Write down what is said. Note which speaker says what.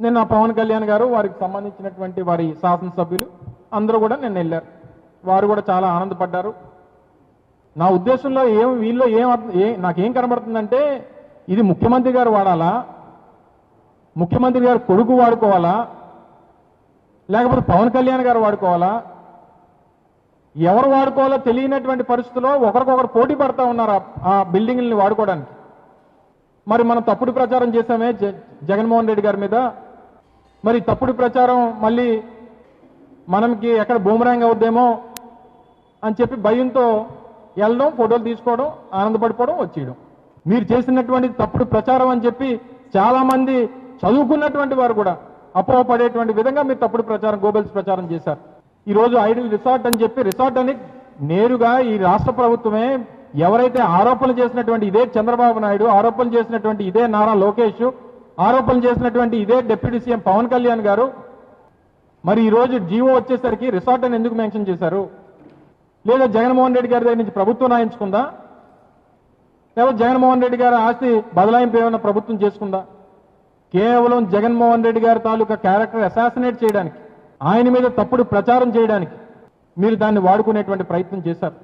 Speaker 1: నిన్న పవన్ కళ్యాణ్ గారు వారికి సంబంధించినటువంటి వారి శాసనసభ్యులు అందరూ కూడా నిన్న వెళ్ళారు. వారు కూడా చాలా ఆనందపడ్డారు. నా ఉద్దేశంలో ఏం వీళ్ళు ఏం నాకేం కనబడుతుందంటే ఇది ముఖ్యమంత్రి గారు వాడాలా? ముఖ్యమంత్రి గారు కొడుకు వాడుకోవాలా? లేకపోతే పవన్ కళ్యాణ్ గారు వాడుకోవాలా? ఎవరు వాడుకోవాలో తెలియనటువంటి పరిస్థితుల్లో ఒకరికొకరు పోటీ పడతా ఉన్నారు ఆ- బిల్డింగ్ని వాడుకోవడానికి. మరి మనం తప్పుడు ప్రచారం చేశామే జ- జగన్మోహన్ రెడ్డి గారి మీద. మరి తప్పుడు ప్రచారం మళ్ళీ మనకి ఎక్కడ బూమరాంగ్ అవుద్దేమో అని చెప్పి భయంతో వెళ్ళడం ఫోటోలు తీసుకోవడం ఆనందపడిపోవడం వచ్చేయడం. మీరు చేసినటువంటి తప్పుడు ప్రచారం అని చెప్పి చాలామంది చదువుకున్నటువంటి వారు కూడా అపోహ పడేటువంటి విధంగా మీరు తప్పుడు ప్రచారం గోబెల్స్ ప్రచారం చేశారు. ఈరోజు ఐడిల్ రిసార్ట్ అని చెప్పి రిసార్ట్ అని నేరుగా ఈ రాష్ట్ర ప్రభుత్వమే ఎవరైతే ఆరోపణలు చేసినటువంటి ఇదే చంద్రబాబు నాయుడు ఆరోపణలు చేసినటువంటి ఇదే నారా లోకేష్ ఆరోపణలు చేసినటువంటి ఇదే డిప్యూటీ సీఎం పవన్ కళ్యాణ్ గారు. మరి ఈరోజు జీవో వచ్చేసరికి రిసార్ట్ అని ఎందుకు మెన్షన్ చేశారు? లేదా జగన్మోహన్ రెడ్డి గారి దగ్గర నుంచి ప్రభుత్వం రాయించుకుందా? లేదా జగన్మోహన్ రెడ్డి గారి ఆస్తి బదలాయింపు ఏమైనా ప్రభుత్వం చేసుకుందా? కేవలం జగన్మోహన్ రెడ్డి గారి తాలూకా క్యారెక్టర్ అసాసినేట్ చేయడానికి ఆయన మీద తప్పుడు ప్రచారం చేయడానికి మీరు దాన్ని వాడుకునేటువంటి ప్రయత్నం చేశారు.